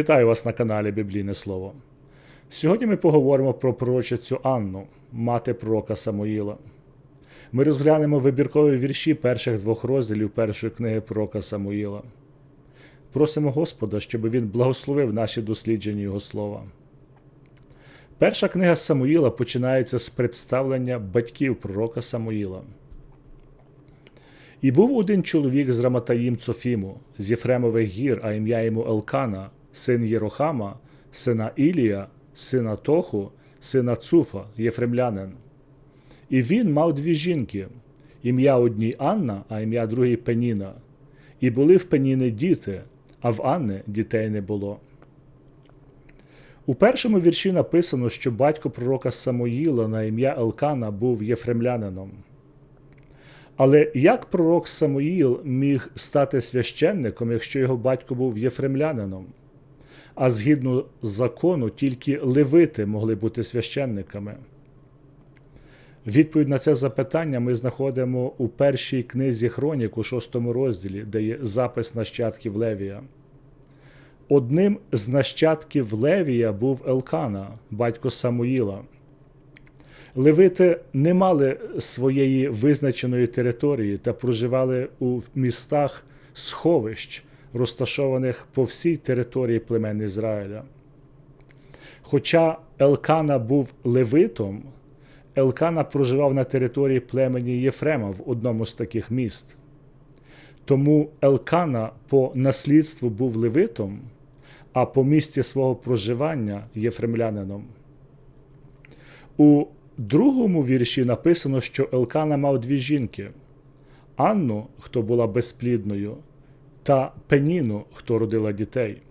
Вітаю вас на каналі Біблійне Слово. Сьогодні ми поговоримо про пророчицю Анну, мати пророка Самуїла. Ми розглянемо вибіркові вірші перших двох розділів першої книги пророка Самуїла. Просимо Господа, щоб він благословив наші дослідження Його слова. Перша книга Самуїла починається з представлення батьків пророка Самуїла. І був один чоловік з Раматаїм Цофіму, з Єфремових гір, а ім'я йому Елкана, син Єрохама, сина Ілія, сина Тоху, сина Цуфа, єфремлянин. І він мав дві жінки: ім'я одній Анна, а ім'я другій Пеніна. І були в Пеніни діти, а в Анни дітей не було. У першому вірші написано, що батько пророка Самоїла на ім'я Елкана був єфремлянином. Але як пророк Самоїл міг стати священником, якщо його батько був єфремлянином? А згідно закону, тільки левити могли бути священниками. Відповідь на це запитання ми знаходимо у першій книзі Хронік у шостому розділі, де є запис нащадків Левія. Одним з нащадків Левія був Елкана, батько Самуїла. Левити не мали своєї визначеної території та проживали у містах сховищ, розташованих по всій території племен Ізраїля. Хоча Елкана був левитом, Елкана проживав на території племені Єфрема в одному з таких міст. Тому Елкана по наслідству був левитом, а по місці свого проживання єфремлянином. У другому вірші написано, що Елкана мав дві жінки: Анну, хто була безплідною, та Пеніну, хто родила дітей.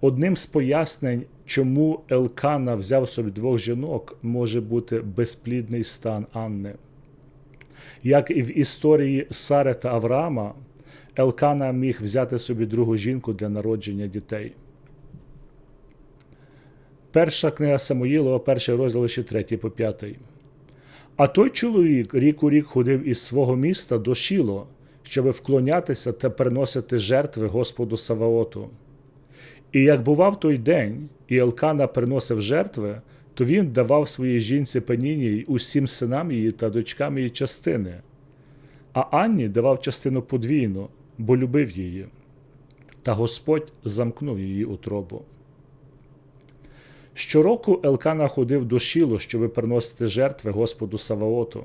Одним з пояснень, чому Елкана взяв собі двох жінок, може бути безплідний стан Анни. Як і в історії Сари та Авраама, Елкана міг взяти собі другу жінку для народження дітей. Перша книга Самоїлова, перший розділ ще 3 по 5. А той чоловік рік у рік ходив із свого міста до Шіло, щоб вклонятися та приносити жертви Господу Саваоту. І як бував той день, і Елкана приносив жертви, то він давав своїй жінці Пеніні усім синам її та дочкам її частини, а Анні давав частину подвійну, бо любив її, та Господь замкнув її утробу. Щороку Елкана ходив до Шілу, щоби приносити жертви Господу Саваоту.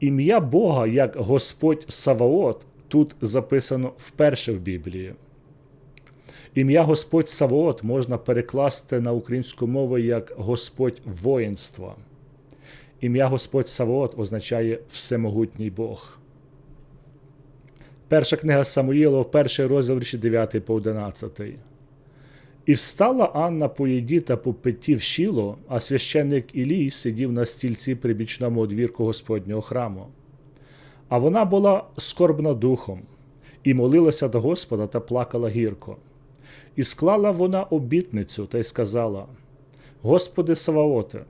Ім'я Бога як Господь Саваот тут записано вперше в Біблії. Ім'я Господь Саваот можна перекласти на українську мову як Господь воїнства. Ім'я Господь Саваот означає Всемогутній Бог. Перша книга Самуїла, перший розділ вірші 9 по 11. І встала Анна по їді та по питті в щіло, а священник Ілій сидів на стільці при бічному одвірку Господнього храму. А вона була скорбна духом, і молилася до Господа та плакала гірко. І склала вона обітницю та й сказала: Господи Саваоте,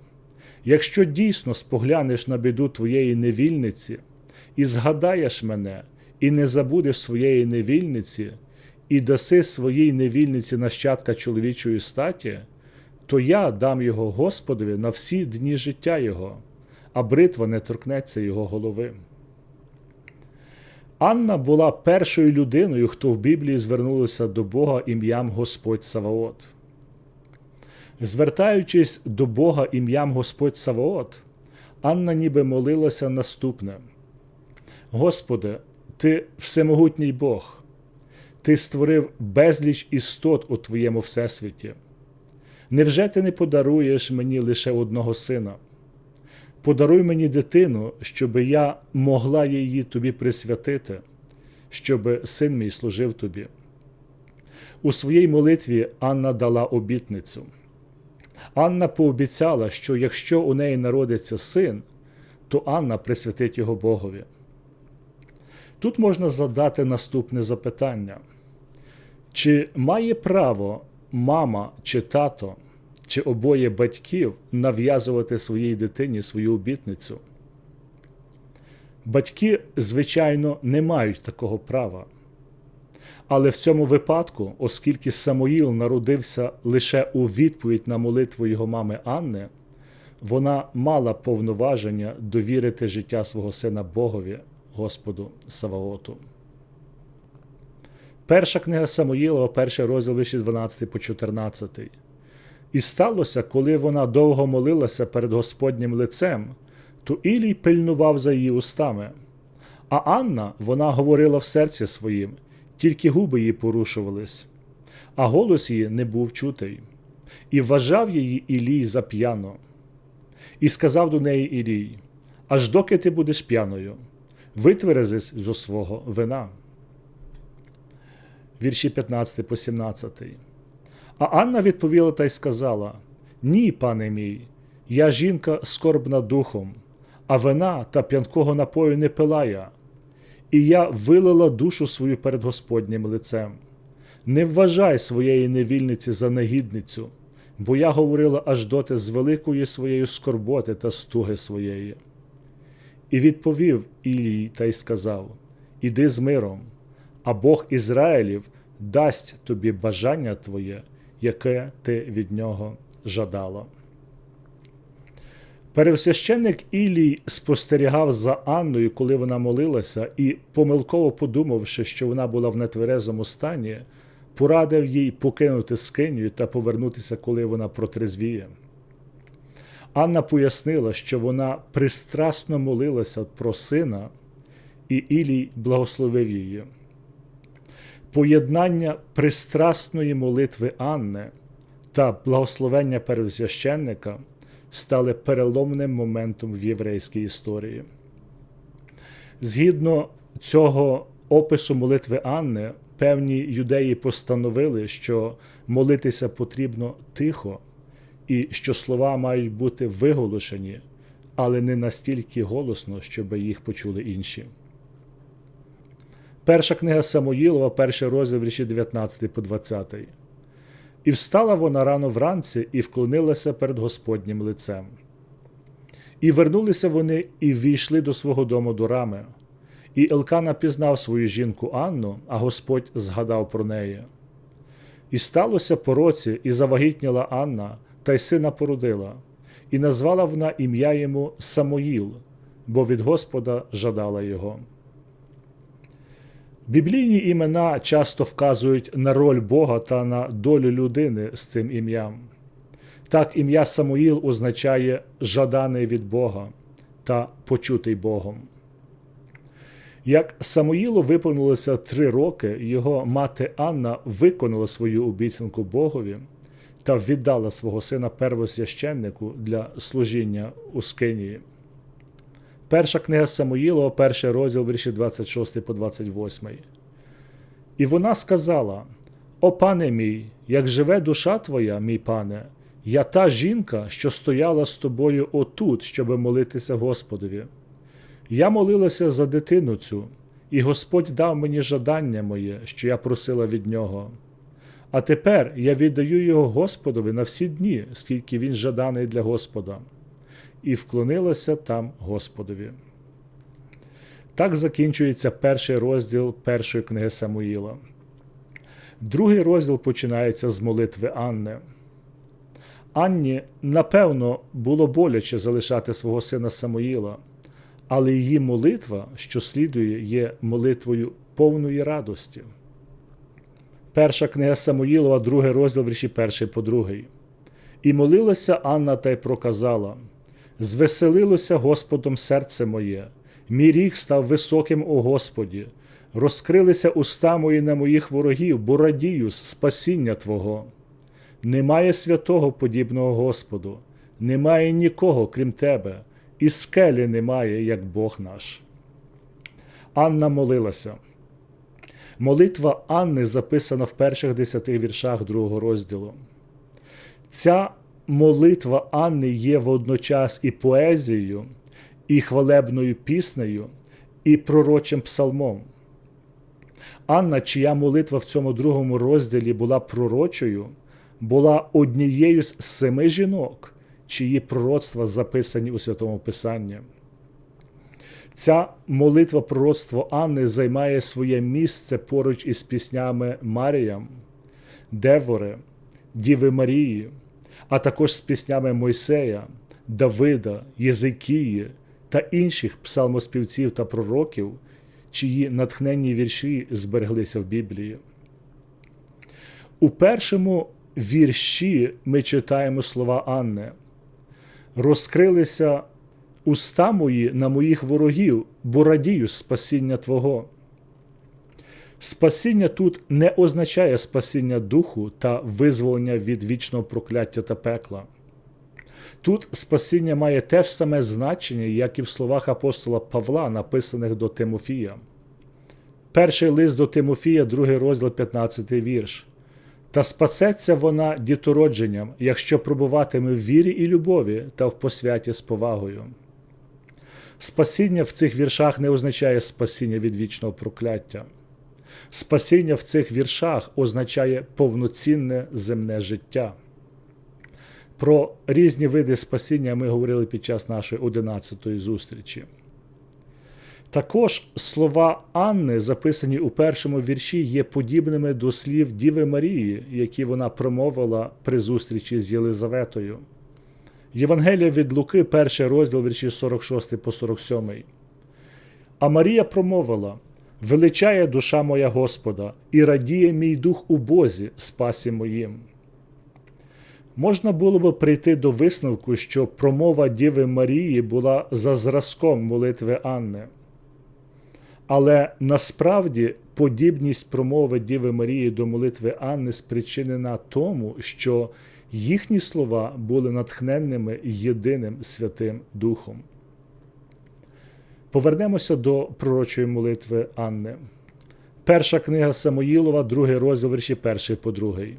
якщо дійсно споглянеш на біду твоєї невільниці, і згадаєш мене, і не забудеш своєї невільниці, і даси своїй невільниці нащадка чоловічої статі, то я дам його Господові на всі дні життя Його, а бритва не торкнеться його голови. Анна була першою людиною, хто в Біблії звернулася до Бога ім'ям Господь Саваот. Звертаючись до Бога ім'ям Господь Саваот, Анна ніби молилася наступне: Господи, Ти всемогутній Бог, Ти створив безліч істот у Твоєму Всесвіті. Невже ти не подаруєш мені лише одного сина? Подаруй мені дитину, щоб я могла її тобі присвятити, щоб син мій служив тобі. У своїй молитві Анна дала обітницю. Анна пообіцяла, що якщо у неї народиться син, то Анна присвятить його Богові. Тут можна задати наступне запитання: чи має право мама чи тато? чи обоє батьків нав'язувати своїй дитині свою обітницю. Батьки, звичайно, не мають такого права. Але в цьому випадку, оскільки Самоїл народився лише у відповідь на молитву його мами Анни, вона мала повноваження довірити життя свого сина Богові, Господу Саваоту. Перша книга Самоїлова, перший розділ виші 12 по 14. І сталося, коли вона довго молилася перед Господнім лицем, то Ілій пильнував за її устами. А Анна вона говорила в серці своїм, тільки губи її порушувались, а голос її не був чутий, і вважав її Ілій за п'яно. І сказав до неї Ілій: Аж доки ти будеш п'яною, витверезись зо свого вина. Вірші 15 по 17. А Анна відповіла та й сказала: Ні, пане мій, я жінка скорбна духом, а вина та п'янкого напою не пила я, і я вилила душу свою перед Господнім лицем. Не вважай своєї невільниці за негідницю, бо я говорила аж доти з великої своєї скорботи та стуги своєї. І відповів Ілій та й сказав: Іди з миром, а Бог Ізраїлів дасть тобі бажання твоє, яке ти від нього жадала. Пересвященник Ілій спостерігав за Анною, коли вона молилася, і, помилково подумавши, що вона була в нетверезому стані, порадив їй покинути скинію та повернутися, коли вона протрезвіє. Анна пояснила, що вона пристрасно молилася про сина, і Ілій благословив її. Поєднання пристрасної молитви Анни та благословення первосвященника стали переломним моментом в єврейській історії. Згідно цього опису молитви Анни, певні юдеї постановили, що молитися потрібно тихо, і що слова мають бути виголошені, але не настільки голосно, щоб їх почули інші. Перша книга Самоїлова, перший розділ вірші 19 по 20. І встала вона рано вранці і вклонилася перед Господнім лицем. І вернулися вони і ввійшли до свого дому до рами. І Елкана пізнав свою жінку Анну, а Господь згадав про неї. І сталося по році, і завагітніла Анна, та й сина породила, і назвала вона ім'я йому Самоїл, бо від Господа жадала його. Біблійні імена часто вказують на роль Бога та на долю людини з цим ім'ям. Так, ім'я Самуїл означає жаданий від Бога та почутий Богом. Як Самуїлу виповнилося три роки, його мати Анна виконала свою обіцянку Богові та віддала свого сина первосвященнику для служіння у Скинії. Перша книга Самуїлова, перший розділ вірші 26 по 28. І вона сказала: О пане мій, як живе душа твоя, мій пане, я та жінка, що стояла з тобою отут, щоби молитися Господові. Я молилася за дитину цю, і Господь дав мені жадання моє, що я просила від нього. А тепер я віддаю його Господові на всі дні, скільки він жаданий для Господа і вклонилася там Господові. Так закінчується перший розділ першої книги Самуїла. Другий розділ починається з молитви Анни. Анні, напевно, було боляче залишати свого сина Самуїла, але її молитва, що слідує, є молитвою повної радості. Перша книга Самуїлова, другий розділ вірші перший по другий. І молилася Анна та й проказала Звеселилося Господом серце моє, мій ріг став високим у Господі, розкрилися уста мої на моїх ворогів, бо радію з спасіння Твого. Немає святого подібного Господу, немає нікого, крім Тебе, і скелі немає, як Бог наш. Анна молилася. Молитва Анни записана в перших десяти віршах другого розділу. Ця молитва Анни є водночас і поезією, і хвалебною піснею, і пророчим псалмом. Анна, чия молитва в цьому другому розділі була пророчою, була однією з семи жінок, чиї пророцтва записані у Святому Писанні. Ця молитва пророцтво Анни займає своє місце поруч із піснями Маріям, Девори, Діви Марії, а також з піснями Мойсея, Давида, Єзикії та інших псалмоспівців та пророків, чиї натхненні вірші збереглися в Біблії. У першому вірші ми читаємо слова Анни. Розкрилися уста мої на моїх ворогів, бо радію спасіння Твого. Спасіння тут не означає спасіння духу та визволення від вічного прокляття та пекла. Тут спасіння має те ж саме значення, як і в словах апостола Павла, написаних до Тимофія. Перший лист до Тимофія, другий розділ, 15 вірш. Та спасеться вона дітородженням, якщо пробуватиме в вірі і любові та в посвяті з повагою. Спасіння в цих віршах не означає спасіння від вічного прокляття. Спасіння в цих віршах означає повноцінне земне життя. Про різні види спасіння ми говорили під час нашої одинадцятої зустрічі. Також слова Анни, записані у першому вірші, є подібними до слів Діви Марії, які вона промовила при зустрічі з Єлизаветою. Євангелія від Луки, перший розділ вірші 46 по 47. А Марія промовила: Величає душа моя Господа, і радіє мій дух у Бозі, спасі моїм. Можна було б прийти до висновку, що промова Діви Марії була за зразком молитви Анни. Але насправді подібність промови Діви Марії до молитви Анни спричинена тому, що їхні слова були натхненними єдиним Святим Духом. Повернемося до пророчої молитви Анни. Перша книга Самоїлова, другий розділ вірші перший по другий.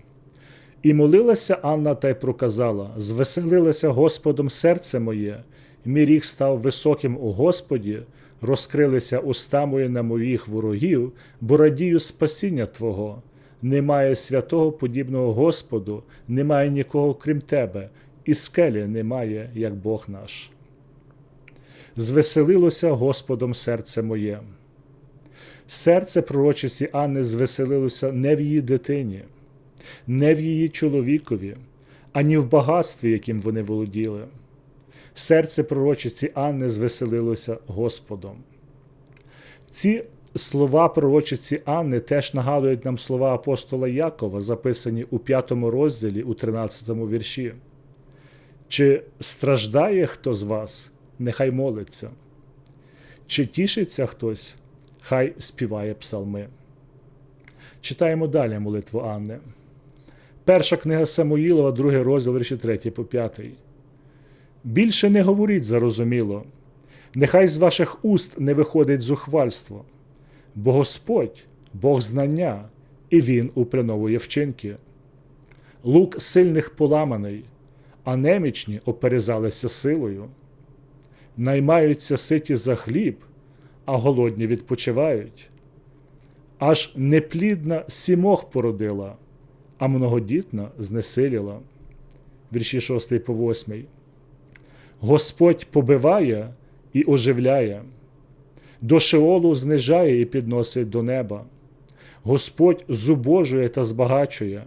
І молилася Анна та й проказала: Звеселилося Господом серце моє, мій ріг став високим у Господі, розкрилися уста мої на моїх ворогів, бо радію спасіння Твого. Немає святого подібного Господу, немає нікого крім Тебе, і скелі немає, як Бог наш. Звеселилося Господом серце моє. Серце пророчиці Анни звеселилося не в її дитині, не в її чоловікові, ані в багатстві, яким вони володіли. Серце пророчиці Анни звеселилося Господом. Ці слова пророчиці Анни теж нагадують нам слова апостола Якова, записані у п'ятому розділі у 13 вірші. Чи страждає хто з вас, нехай молиться, чи тішиться хтось, хай співає псалми. Читаємо далі молитву Анни. Перша книга Самуїлова, другий розділ, вірші 3 по 5. Більше не говоріть зарозуміло, нехай з ваших уст не виходить зухвальство, бо Господь, Бог знання, і Він упряновує вчинки. Лук сильних поламаний, а немічні оперезалися силою, наймаються ситі за хліб, а голодні відпочивають. Аж неплідна сімох породила, а многодітна знесиліла. Вірші 6 по 8. Господь побиває і оживляє, до Шеолу знижає і підносить до неба. Господь зубожує та збагачує,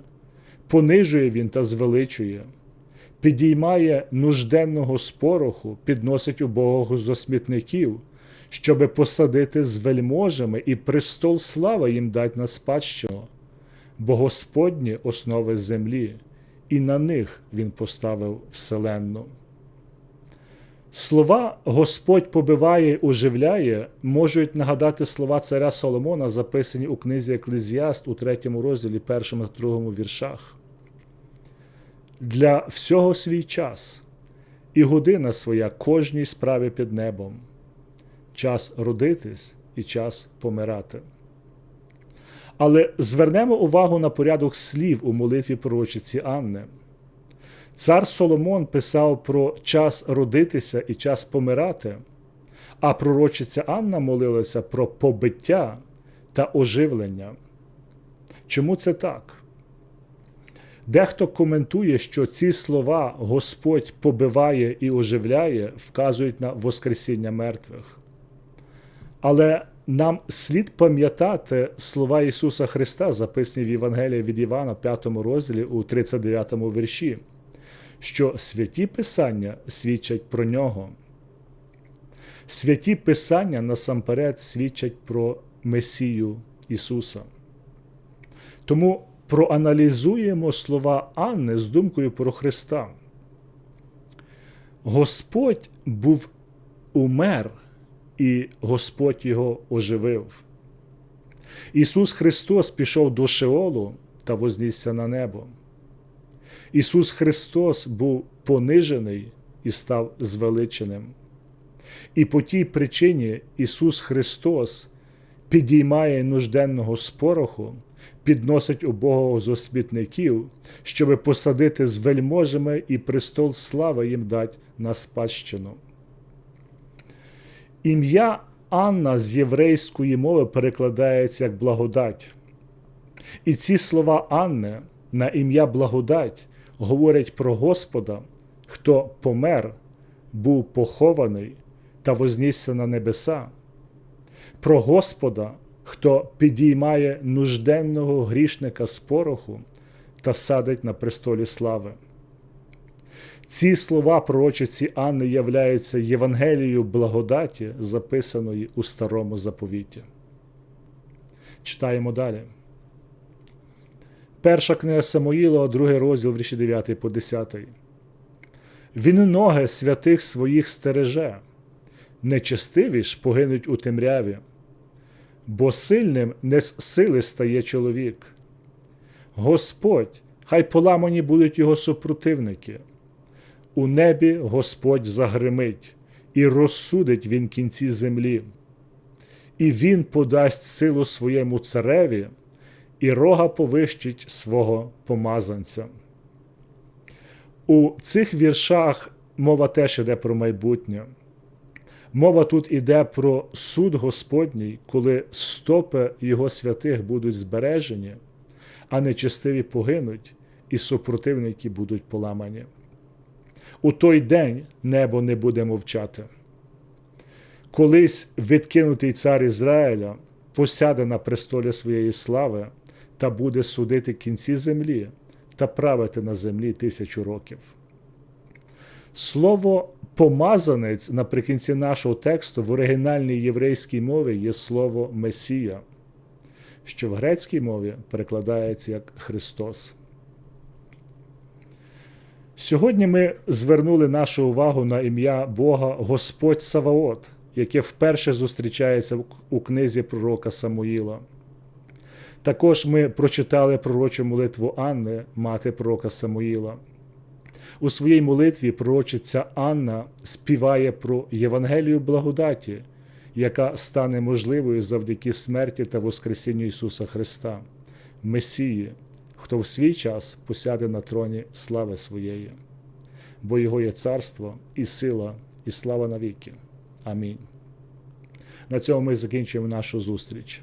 понижує він та звеличує, підіймає нужденного з пороху, підносить убогого зо смітників, щоби посадити з вельможами і престол слава їм дать на спадщину, бо Господні основи землі, і на них він поставив вселенну. Слова Господь побиває, оживляє можуть нагадати слова царя Соломона, записані у книзі Еклезіаст у третьому розділі, першому та другому віршах. Для всього свій час і година своя кожній справі під небом, час родитись і час помирати. Але звернемо увагу на порядок слів у молитві пророчиці Анни. Цар Соломон писав про час родитися і час помирати, а пророчиця Анна молилася про побиття та оживлення. Чому це так? Дехто коментує, що ці слова Господь побиває і оживляє, вказують на Воскресіння мертвих. Але нам слід пам'ятати слова Ісуса Христа, записані в Євангелії від Івана, 5 розділі у 39 вірші, що святі Писання свідчать про нього. Святі Писання насамперед свідчать про Месію Ісуса. Тому проаналізуємо слова Анни з думкою про Христа. Господь був умер, і Господь його оживив. Ісус Христос пішов до Шеолу та вознісся на небо. Ісус Христос був понижений і став звеличеним. І по тій причині Ісус Христос підіймає нужденного з пороху, підносить убогого з осмітників, щоби посадити з вельможами і престол слави їм дать на спадщину. Ім'я Анна з єврейської мови перекладається як благодать. І ці слова Анни на ім'я благодать говорять про Господа, хто помер, був похований та вознісся на небеса, про Господа, хто підіймає нужденного грішника з пороху та садить на престолі слави. Ці слова пророчиці Анни являються Євангелією благодаті, записаної у Старому заповіті. Читаємо далі. Перша книга Самоїла, другий розділ, вірші 9 по 10. Він ноги святих своїх стереже, нечестиві ж погинуть у темряві, бо сильним не з сили стає чоловік. Господь, хай поламані будуть його супротивники. У небі Господь загримить, і розсудить він кінці землі, і він подасть силу своєму цареві, і рога повищить свого помазанця. У цих віршах мова теж йде про майбутнє. Мова тут іде про суд Господній, коли стопи Його святих будуть збережені, а нечестиві погинуть, і супротивники будуть поламані. У той день небо не буде мовчати. Колись відкинутий цар Ізраїля посяде на престолі своєї слави та буде судити кінці землі та правити на землі тисячу років. Слово помазанець наприкінці нашого тексту в оригінальній єврейській мові є слово Месія, що в грецькій мові перекладається як Христос. Сьогодні ми звернули нашу увагу на ім'я Бога Господь Саваот, яке вперше зустрічається у книзі пророка Самуїла. Також ми прочитали пророчу молитву Анни, мати пророка Самуїла. У своїй молитві пророчиця Анна співає про Євангелію благодаті, яка стане можливою завдяки смерті та Воскресінню Ісуса Христа, Месії, хто в свій час посяде на троні слави своєї, бо Його є царство і сила, і слава навіки. Амінь. На цьому ми закінчуємо нашу зустріч.